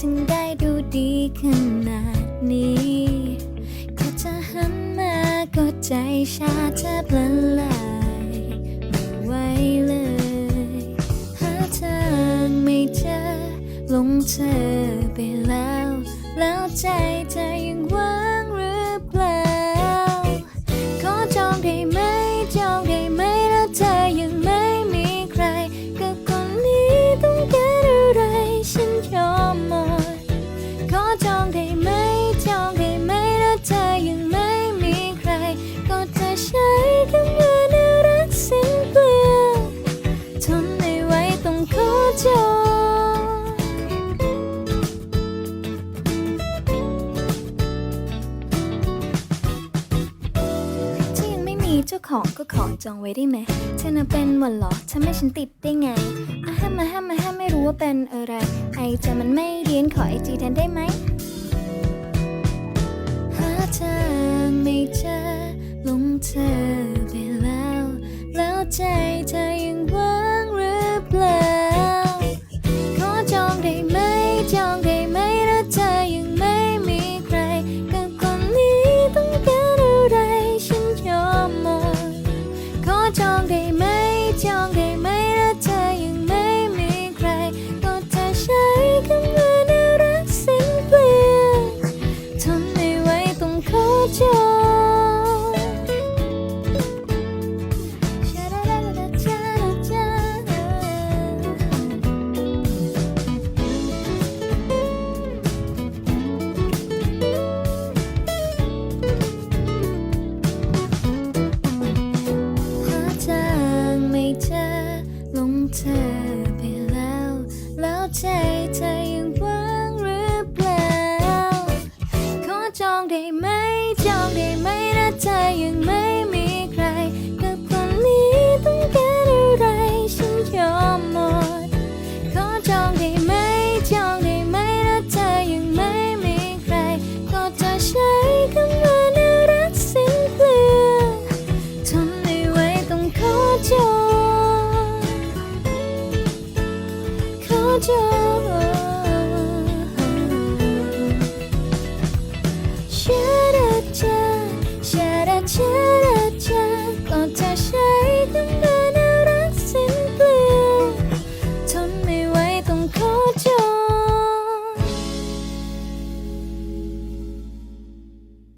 ถึงได้ดูดีขนาดนี้แค่จะหันมาก็ใจชาแทบละลายไม่ไหวเลยหาทางไม่เจอหลงเธอไปแล้ว แล้วใจเธอยัง ได้ไหมจองได้ไหมแล้วเธอยังไม่มีใคร ก็จะใช้คำว่าน่ารักสิ้นเปลืองทนไม่ไหวต้องขอจองถ้ายังไม่มีเจ้าของก็ขอจองไว้ได้ไหมเธอน่ะเป็นหวันเหรอทำให้ฉันติดได้ไงอะห้ามมาห้ามมาห้ามไม่รู้ว่าเป็นอะไรไอจะมันไม่เรียนขอไอจีแทนได้ไหม เธอยังว่างหรือเปล่า ขอจองได้ไหม จองได้ไหมแล้วเธอยังไม่มีใคร กับคนนี้ต้องการอะไรฉันยอมหมด ขอจองได้ไหม จองได้ไหมแล้วเธอยังไม่มีใคร ก็จะใช้คำว่าน่ารักสิ้นเปลืองทนไม่ไหวต้องขอจอง ไ just